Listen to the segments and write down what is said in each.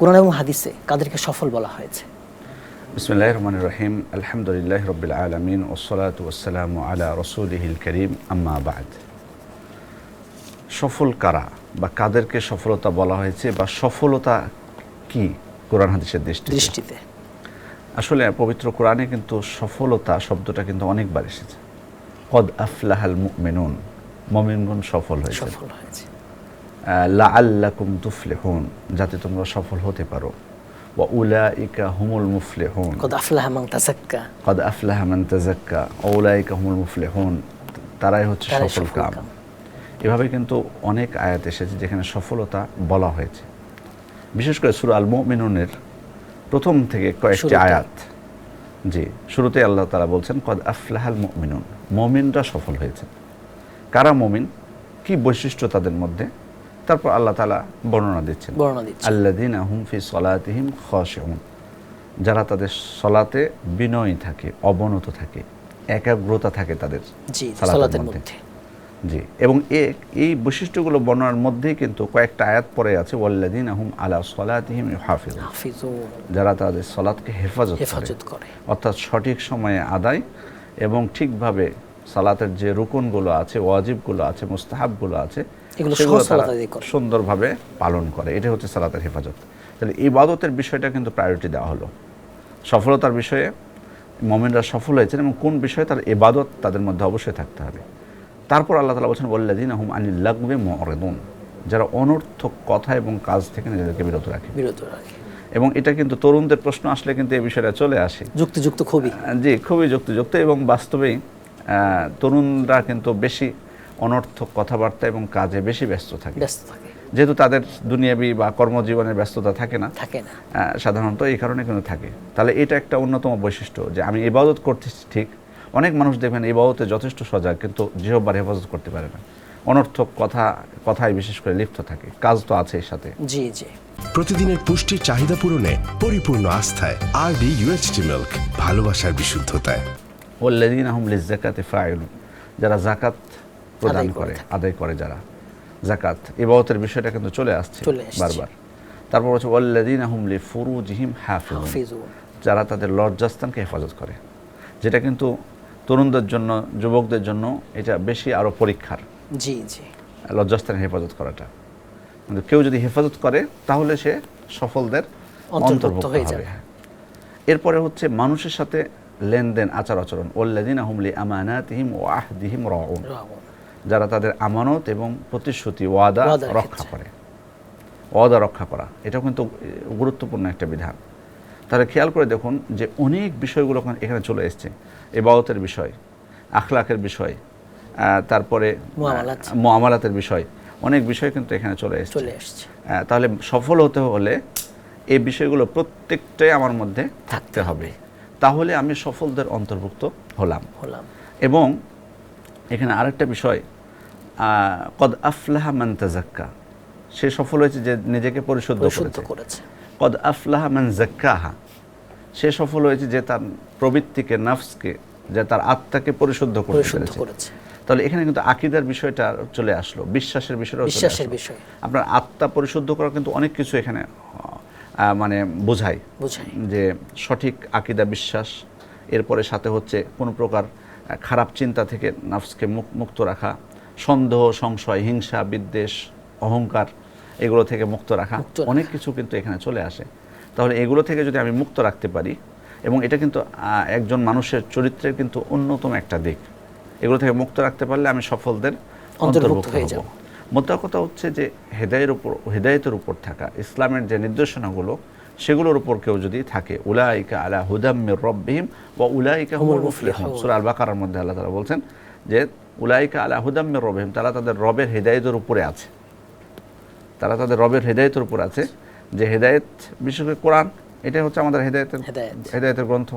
কোরআন এবং হাদিসে কাদেরকে সফল বলা হয়েছে। বিসমিল্লাহ রহমান রহিম। আলহামদুলিল্লাহ রবিল আলমিন ওসলাত ওসালাম আলা রসুলহিল করিম। আম্মা বাদ। সফল কারা বা কাদেরকে সফলতা বলা হয়েছে বা সফলতা কি কোরআন হাদিসের দৃষ্টি দৃষ্টিতে। আসলে পবিত্র কোরআনে কিন্তু সফলতা শব্দটা কিন্তু অনেকবার এসেছে। কদ আফলাহাল মুমিনুন মমিনগুন সফল হয়েছে সফল হয়েছে। লা আল্লাকুম তুফলেহুন যাতে তোমরা সফল হতে পারো। ওয়া উলাইকা হুমুল মুফলিহুন। কদ আফলাহ মাং তাসাক্কা কদ আফলাহা মান তাজাক্কা ওলাইকা হুমুল মুফলিহুন তারাই হচ্ছে সফল কাম। এভাবে কিন্তু অনেক আয়াত এসেছে যেখানে সফলতা বলা হয়েছে। বিশেষ করে সুরা আল মুমিনুনের প্রথম থেকে কয়েকটি আয়াত। জি শুরুতে আল্লাহ তারা বলছেন কদ আফলাহাল মুমিনুন মমিনরা সফল হয়েছে। কারা মমিন? কি বৈশিষ্ট্য তাদের মধ্যে? তারপর আল্লাহ তালা বর্ণনা দিচ্ছেন। আল্লাদিন আহুম ফি সলাতিহিম খশেউন। যারা তাদের সলাতে বিনয়ী থাকে অবনত থাকে একাগ্রতা থাকে তাদের জি সালাতের সালাতের মধ্যে। মধ্যে। জি এবং এই বৈশিষ্ট্যগুলো বর্ণনার মধ্যেই কিন্তু কয়েকটা আয়াত পরে আছে ওয়াল্লাদিন আহম আলা সলাতিহিম হাফিজ যারা তাদের সলাতকে হেফাজত হেফাজত করে। অর্থাৎ সঠিক সময়ে আদায় এবং ঠিকভাবে সালাতের যে রুকনগুলো আছে ওয়াজিবগুলো আছে মুস্তাহাবগুলো আছে সেগুলো তারা সুন্দরভাবে পালন করে। এটা হচ্ছে সালাতের হেফাজত। তাহলে ইবাদতের বিষয়টা কিন্তু প্রায়োরিটি দেওয়া হলো। সফলতার বিষয়ে মমিনরা সফল হয়েছেন এবং কোন বিষয়ে তার ইবাদত তাদের মধ্যে অবশ্যই থাকতে হবে। তারপর আল্লাহ তালা বলছেন বল্লাদিন আহম আনিল লাগবে মরেদুন যারা অনর্থক কথা এবং কাজ থেকে নিজেদেরকে বিরত রাখে। বিরত রাখে। এবং এটা কিন্তু তরুণদের প্রশ্ন আসলে কিন্তু এই বিষয়টা চলে আসে। যুক্তিযুক্ত খুবই। জি খুবই যুক্তিযুক্ত এবং বাস্তবেই তরুণরা কিন্তু বেশি অনর্থক কথাবার্তা এবং কাজে বেশি ব্যস্ত থাকে। ব্যস্ত থাকে। যেহেতু তাদের দুনিয়াবি বা কর্মজীবনের ব্যস্ততা থাকে না। থাকে না। সাধারণত এই কারণে কিন্তু থাকে। তাহলে এটা একটা অন্যতম বৈশিষ্ট্য যে আমি ইবাদত করতেছি ঠিক। অনেক মানুষ দেখবেন ইবাদতে যথেষ্ট সজাগ কিন্তু জিহব্বার হেফাজত করতে পারে না। অনর্থক কথা কথায় বিশেষ করে লিপ্ত থাকে। কাজ তো আছে এর সাথে। জি জি। প্রতিদিনের পুষ্টির চাহিদা পূরণে পরিপূর্ণ আস্থায় আরবি ইউএসটি মিল্ক ভালোবাসার বিশুদ্ধতায়। ওল্লাদিন আহম জাকাতে ফায়ুন যারা জাকাত প্রদান করে আদায় করে যারা। জাকাত ইবাদতের বিষয়টা কিন্তু চলে আসছে বারবার। তারপর হচ্ছে ওল্লাদিন আহম লি ফুরুজিহিম হাফিজ যারা তাদের লজ্জাস্থানকে হেফাজত করে। যেটা কিন্তু তরুণদের জন্য যুবকদের জন্য এটা বেশি আরও পরীক্ষার। জি জি। লজ্জাস্থানের হেফাজত করাটা। কিন্তু কেউ যদি হেফাজত করে তাহলে সে সফলদের অন্তর্ভুক্ত হয়ে যাবে। এরপরে হচ্ছে মানুষের সাথে লেনদেন আচার আচরণ। ওল্লাদিন আহমলি আমানাতিহিম ও আহদিহিম রাউন যারা তাদের আমানত এবং প্রতিশ্রুতি ওয়াদা রক্ষা। করে। ওয়াদা রক্ষা করা। এটা কিন্তু গুরুত্বপূর্ণ একটা বিধান। তাহলে খেয়াল করে দেখুন যে অনেক বিষয়গুলো এখানে চলে এসছে। এবাদতের বিষয় আখলাকের বিষয় তারপরে মুআমালাতের বিষয় অনেক বিষয় কিন্তু এখানে চলে এসছে। তাহলে সফল হতে হলে এই বিষয়গুলো প্রত্যেকটাই আমার মধ্যে থাকতে হবে। তাহলে আমি সফলদের অন্তর্ভুক্ত হলাম। হলাম। এবং এখানে আরেকটা বিষয় কদ আফলাহা মান তাজাক্কা সে সফল হয়েছে যে নিজেকে পরিশুদ্ধ করেছে। কদ আফলাহা মান জাক্কাহা সে সফল হয়েছে যে তার প্রবৃত্তিকে নাফসকে যে তার আত্মাকে পরিশুদ্ধ করেছে। তাহলে এখানে কিন্তু আকিদার বিষয়টা চলে আসলো বিশ্বাসের বিষয়টা বিশ্বাসের বিষয়। আপনার আত্মা পরিশুদ্ধ করা কিন্তু অনেক কিছু এখানে মানে বোঝায় বুঝাই যে সঠিক আকিদা বিশ্বাস এরপরে সাথে হচ্ছে কোনো প্রকার খারাপ চিন্তা থেকে নাফসকে মুক- মুক্ত রাখা সন্দেহ সংশয় হিংসা বিদ্বেষ অহংকার এগুলো থেকে মুক্ত রাখা অনেক কিছু কিন্তু এখানে চলে আসে। তাহলে এগুলো থেকে যদি আমি মুক্ত রাখতে পারি এবং এটা কিন্তু একজন মানুষের চরিত্রের কিন্তু অন্যতম একটা দিক এগুলো থেকে মুক্ত রাখতে পারলে আমি সফলদের অন্তর্ভুক্ত হয়ে যাব। মোদ্দা কথা হচ্ছে যে হেদায়ের উপর হেদায়েতের উপর থাকা ইসলামের যে নির্দেশনাগুলো সেগুলোর উপর কেউ যদি থাকে উলাইকা আলা হুদাম্মির রব্বিহিম ওয়া উলাইকা হুমুল মুফলিহুন। সূরা আল বাকারার মধ্যে আল্লাহ তাআলা বলছেন যে উলাইকা আলা হুদাম্মির রব্বিহিম তারা তাদের রবের হেদায়েতের উপরে আছে। তারা তাদের রবের হেদায়েতের উপর আছে। যে হেদায়েত বিশেষ করে কোরআন এটাই হচ্ছে আমাদের হেদায়েতের হেদায়েত। হেদায়েতের গ্রন্থ।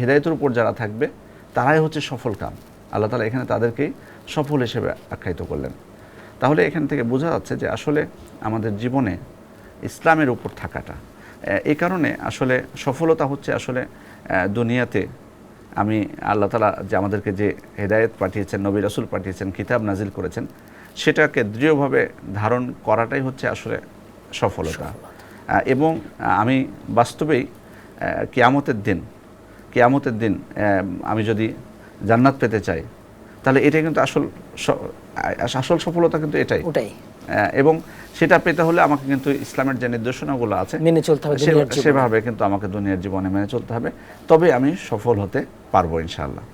হেদায়েতের উপর যারা থাকবে তারাই হচ্ছে সফল কাম। আল্লাহ তালা এখানে তাদেরকেই সফল হিসেবে আখ্যায়িত করলেন। তাহলে এখান থেকে বোঝা যাচ্ছে যে আসলে আমাদের জীবনে ইসলামের উপর থাকাটা। এই কারণে আসলে সফলতা হচ্ছে আসলে দুনিয়াতে আমি আল্লাহ তালা যে আমাদেরকে যে হেদায়েত পাঠিয়েছেন নবী রাসুল পাঠিয়েছেন কিতাব নাজিল করেছেন সেটাকে দৃঢ়ভাবে ধারণ করাটাই হচ্ছে আসলে সফলতা। এবং আমি বাস্তবেই কেয়ামতের দিন কেয়ামতের দিন আমি যদি জান্নাত পেতে চাই তাহলে এটা কিন্তু আসল আসল সফলতা কিন্তু এটাই। ওটাই। এবং সেটা পেতে হলে আমাকে কিন্তু ইসলামের যে নির্দেশনাগুলো আছে মেনে চলতে হবে। সেভাবে কিন্তু আমাকে দুনিয়ার জীবনে মেনে চলতে হবে। তবে আমি সফল হতে পারব ইনশাআল্লাহ।